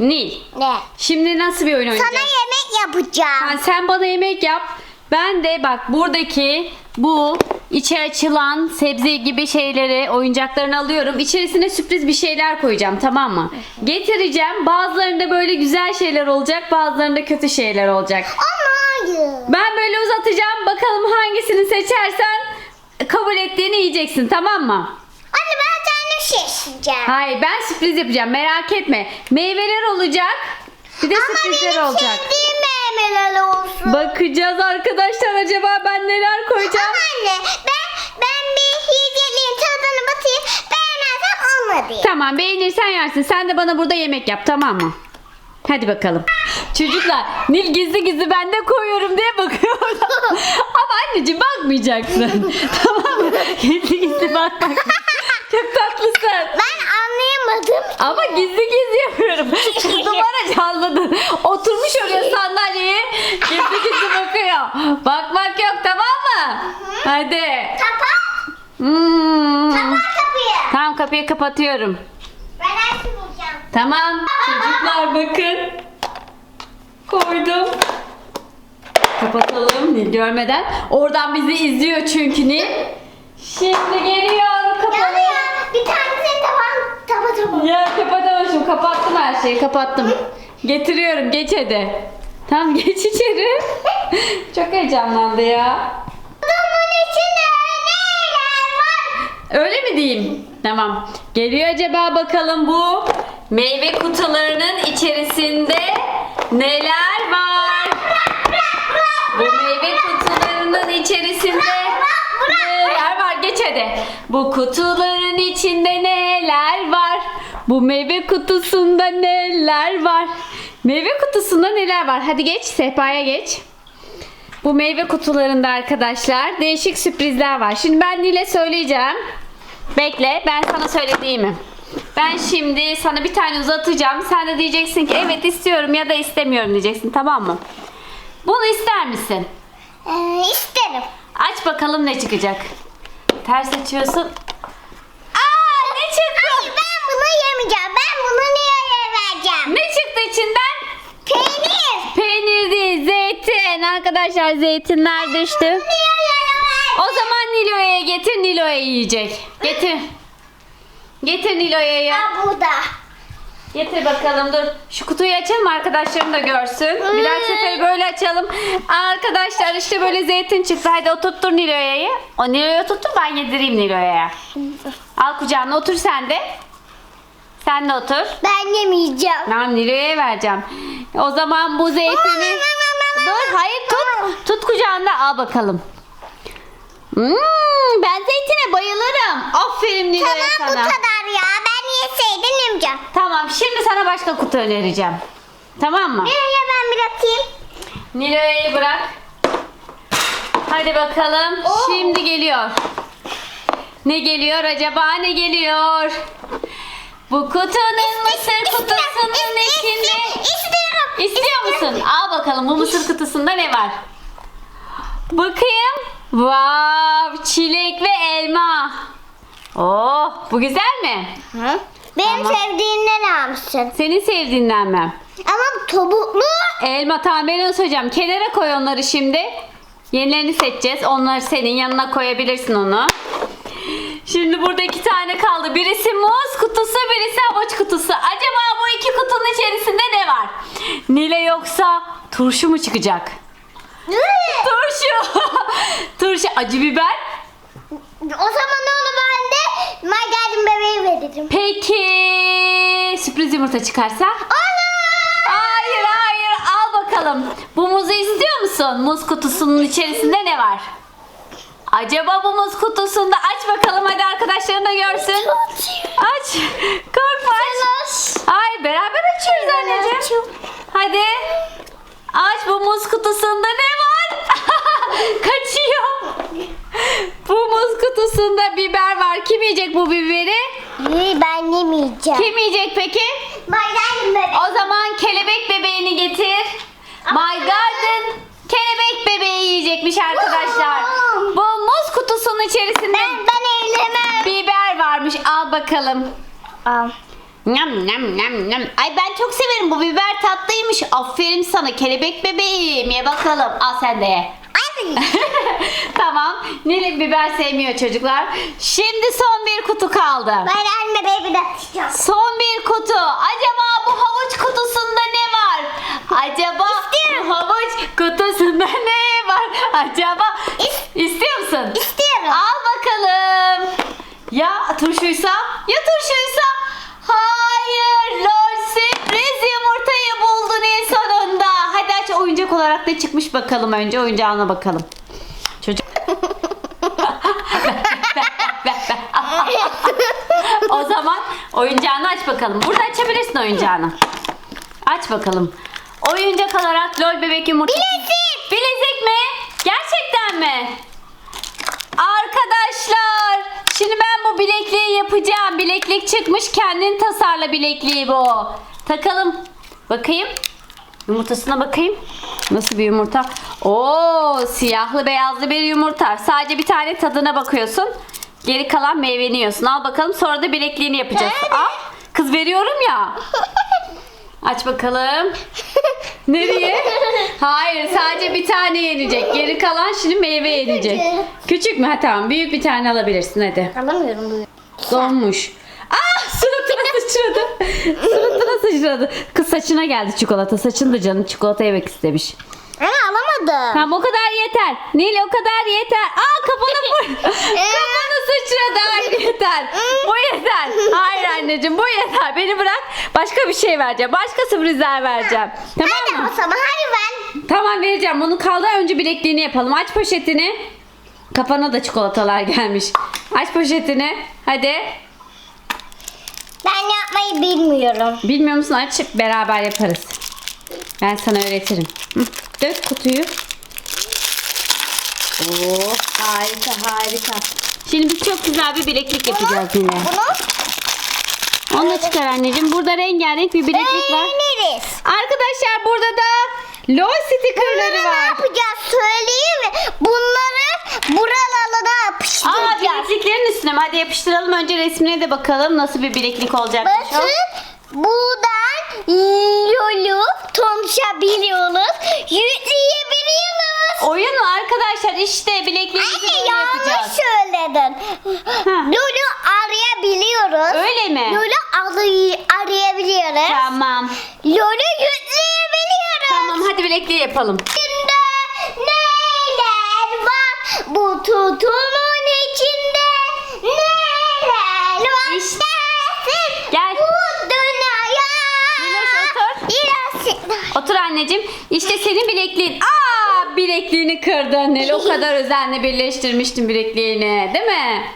Nil. Ne? Şimdi nasıl bir oyun Sana oynayacağız? yemek yapacağım. Ha, sen bana yemek yap. Ben de bak buradaki bu içe açılan sebze gibi şeyleri, oyuncaklarını alıyorum. İçerisine sürpriz bir şeyler koyacağım tamam mı? Getireceğim. Bazılarında böyle güzel şeyler olacak, bazılarında kötü şeyler olacak. Ama hayır. Ben böyle uzatacağım. Bakalım hangisini seçersen kabul ettiğini yiyeceksin tamam mı? Seni seçeceğim. Hayır ben sürpriz yapacağım merak etme. Meyveler olacak. Bir de Ama sürprizler benim olacak. sevdiğim meyveler olsun. Bakacağız arkadaşlar acaba ben neler koyacağım. Ama anne ben ben bir yiyeceğin tadını batayım. Beğenmezsem olmadı. Tamam beğenirsen yersin. Sen de bana burada yemek yap tamam mı? Hadi bakalım. Çocuklar Nil gizli gizli ben de koyuyorum diye bakıyor. Ama anneciğim bakmayacaksın. tamam mı? Gizli gizli bak bak. Çok tatlısın. Ben anlayamadım. Ama gizli gizli yapıyorum. Numara canladın. Oturmuş oraya sandalyeye. Gizli gizli bakıyor. Bakmak yok tamam mı? Hadi. Kapat. Hmm. Kapat kapıyı. Tamam kapıyı kapatıyorum. Ben açmayacağım. Tamam. Çocuklar bakın. Koydum. Kapatalım görmeden. Oradan bizi izliyor çünkü Nil. Şimdi geliyor taba. Ya kapatamamışım. Kapattım her şeyi. Kapattım. Getiriyorum. Geç hadi. Tamam geç içeri. Çok heyecanlandı ya. Kutumun içinde neler var? Öyle mi diyeyim? Tamam. Geliyor acaba bakalım bu meyve kutularının içerisinde neler var? Bu meyve kutularının içerisinde neler hadi. Bu kutuların içinde neler var? Bu meyve kutusunda neler var? Meyve kutusunda neler var? Hadi geç sehpaya geç. Bu meyve kutularında arkadaşlar değişik sürprizler var. Şimdi ben Nil'e söyleyeceğim. Bekle ben sana söylediğimi. Ben şimdi sana bir tane uzatacağım. Sen de diyeceksin ki evet istiyorum ya da istemiyorum diyeceksin tamam mı? Bunu ister misin? Ee, isterim. Aç bakalım ne çıkacak. Ters açıyorsun. Aa ne çıktı? Hayır ben bunu yemeyeceğim. Ben bunu niye vereceğim? Ne çıktı içinden? Peynir. Peynir değil zeytin. Arkadaşlar zeytinler düştü. O zaman Nilo'ya getir Nilo'ya yiyecek. Getir. Getir Nilo'ya ya. Ha burada. Getir bakalım dur. Şu kutuyu açalım arkadaşlarım da görsün. Bir dahaki sefer böyle açalım. Arkadaşlar işte böyle zeytin çıktı. Hadi oturttur Nilo'ya'yı. O Nilo'ya oturttur ben yedireyim Nilo'ya. Al kucağına otur sen de. Sen de otur. Ben yemeyeceğim. Tamam Nilo'ya vereceğim. O zaman bu zeytini... Dur hayır tut. Tut kucağında al bakalım. Hmm, ben zeytine bayılırım. Aferin Nilo'ya Tamam bu sana. kadar ya. Ben yeseydim yemeyeceğim. Tamam şimdi sana başka kutu önereceğim. Tamam mı? Nereye ben bırakayım? Nilo'yu bırak. Hadi bakalım. Oo. Şimdi geliyor. Ne geliyor acaba ne geliyor? Bu kutunun mısır kutusunun içinde. İstiyorum. İstiyor musun? Al bakalım bu mısır kutusunda ne var? Bakayım. Wow, çilek ve elma. Oh, bu güzel mi? Hı? Benim Tamam. sevdiğimden almışsın. Senin sevdiğinden mi? Ama topuklu. Elma tamam ben onu söyleyeceğim. Kenara koy onları şimdi. Yenilerini seçeceğiz. Onları senin yanına koyabilirsin onu. Şimdi burada iki tane kaldı. Birisi muz kutusu, birisi havuç kutusu. Acaba bu iki kutunun içerisinde ne var? Nile yoksa turşu mu çıkacak? Turşu. turşu acı biber. O zaman de margarin bebeği veririm. Peki sürpriz yumurta çıkarsa? Olur. Hayır hayır al bakalım. Bu muzu istiyor musun? Muz kutusunun içerisinde ne var? Acaba bu muz kutusunda aç bakalım hadi arkadaşların da görsün. Aç. Korkma aç. Hayır beraber açıyoruz anneciğim. Hadi. Aç bu muz kutusunda ne var? Kaçıyor. Bu muz kutusunda biber var. Kim yiyecek bu biberi? Ben yemeyeceğim. Kim yiyecek peki? Margarin bebeği. O zaman kelebek bebeğini getir. My Garden kelebek bebeği yiyecekmiş arkadaşlar. Bu muz kutusunun içerisinde Ben, ben eylemem. biber varmış. Al bakalım. Al. Nyam nyam nyam nyam. Ay ben çok severim bu biber tatlıymış. Aferin sana kelebek bebeğim. Ye bakalım. Al sen de ye. Ay. Nilay biber sevmiyor çocuklar. Şimdi son bir kutu kaldı. Ben anne baby de atacağım. Son bir kutu. Acaba bu havuç kutusunda ne var? Acaba İstiyorum. bu havuç kutusunda ne var? Acaba İst- istiyor musun? İstiyorum. Al bakalım. Ya turşuysa? Ya turşuysa? Hayır. Lol sürpriz yumurtayı buldun en sonunda. Hadi aç oyuncak olarak ne çıkmış bakalım önce oyuncağına bakalım. O zaman oyuncağını aç bakalım. Burada açabilirsin oyuncağını. Aç bakalım. Oyuncak olarak lol bebek yumurtası. Bilezik. Bilezik mi? Gerçekten mi? Arkadaşlar şimdi ben bu bilekliği yapacağım. Bileklik çıkmış kendin tasarla bilekliği bu. Takalım. Bakayım. Yumurtasına bakayım. Nasıl bir yumurta? Oo, siyahlı beyazlı bir yumurta. Sadece bir tane tadına bakıyorsun. Geri kalan meyveni yiyorsun. Al bakalım sonra da bilekliğini yapacağız. Al. Kız veriyorum ya. Aç bakalım. Nereye? Hayır sadece bir tane yenecek. Geri kalan şimdi meyve yenecek. Küçük mü? Ha tamam. Büyük bir tane alabilirsin hadi. Alamıyorum bunu. Donmuş. Ah suratına sıçradı. suratına sıçradı. Kız saçına geldi çikolata. Saçın da canı çikolata yemek istemiş. Ama alamadım. Tamam o kadar yeter. Nil o kadar yeter. Aa kafana vur. kafana sıçradı. Hayır yeter. Bu yeter. Hayır anneciğim bu yeter. Beni bırak. Başka bir şey vereceğim. Başka sürprizler vereceğim. Tamam Hadi mı? o zaman hadi ben. Tamam vereceğim. Bunu kaldı önce bilekliğini yapalım. Aç poşetini. Kafana da çikolatalar gelmiş. Aç poşetini. Hadi. Ben yapmayı bilmiyorum. Bilmiyor musun? Aç beraber yaparız. Ben sana öğretirim. Hı, Dök kutuyu. Oo, harika harika. Şimdi biz çok güzel bir bileklik yapacağız yine. Bunu Onu çıkar anneciğim. Burada rengarenk bir bileklik var. öğreniriz. Arkadaşlar burada da LOL Bunları stikerleri ne var. yapacağız söyleyeyim mi? Bunları buralarına Aa yapıştıracağız. bilekliklerin üstüne mi? Hadi yapıştıralım. Önce resmine de bakalım nasıl bir bileklik olacakmış o. Bakın buradan yolu konuşabiliyoruz. Yükleyebiliyoruz. Oyun mu arkadaşlar? İşte bilekliğimizi Anne böyle yanlış yapacağız. söyledin arayabiliyoruz. Öyle mi? Lulu arayı, arayabiliyoruz. Tamam. Lulu yükleyebiliyoruz. Tamam hadi bilekliği yapalım. İçinde neler var? Bu tutumun içinde neler var? İşte. Gel. Bu dünyaya. Güneş otur. Biraz- Otur anneciğim. İşte senin bilekliğin. Aa bilekliğini kırdın. O kadar özenle birleştirmiştin bilekliğini. Değil mi?